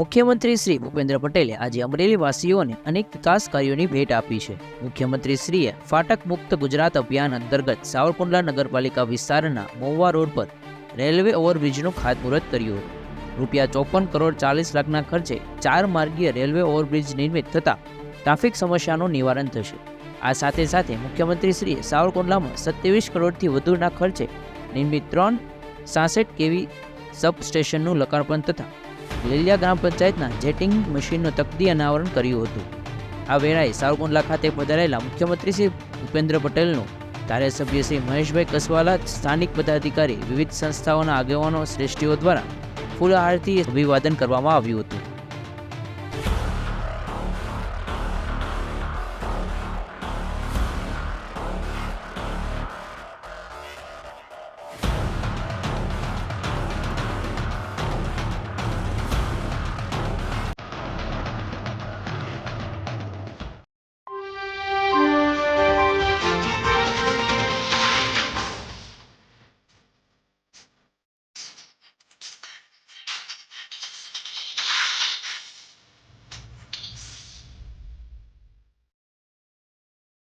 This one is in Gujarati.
મુખ્યમંત્રી શ્રી ભૂપેન્દ્ર પટેલે આજે અમરેલીવાસીઓને અનેક વિકાસ કાર્યોની ભેટ આપી છે. મુખ્યમંત્રી શ્રીએ ફાટક મુક્ત ગુજરાત અભિયાન અંતર્ગત સાવરકુંડલા નગરપાલિકા વિસ્તારના મોવા રોડ પર રેલવે ઓવરબ્રિજનું ખાતમુહૂર્ત કર્યું રૂપિયા ચોપન કરોડ ચાલીસ લાખના ખર્ચે ચાર માર્ગીય રેલવે ઓવરબ્રિજ નિર્મિત થતાં ટ્રાફિક સમસ્યાનું નિવારણ થશે. આ સાથે સાથે મુખ્યમંત્રીશ્રીએ સાવરકુંડલામાં સત્યાવીસ કરોડથી વધુના ખર્ચે નિર્મિત ત્રણ સાસઠ કેવી સબસ્ટેશનનું લોકાર્પણ તથા લીલિયા ગ્રામ પંચાયતના જેટિંગ મશીનનું તકદી અનાવરણ કર્યું હતું. આ વેળાએ સાવરકુંડલા ખાતે પધારેલા મુખ્યમંત્રી શ્રી ભૂપેન્દ્ર પટેલનું ધારાસભ્ય શ્રી મહેશભાઈ કસવાલા, સ્થાનિક પદાધિકારી, વિવિધ સંસ્થાઓના આગેવાનો, શ્રેષ્ઠીઓ દ્વારા ફૂલહારથી અભિવાદન કરવામાં આવ્યું હતું.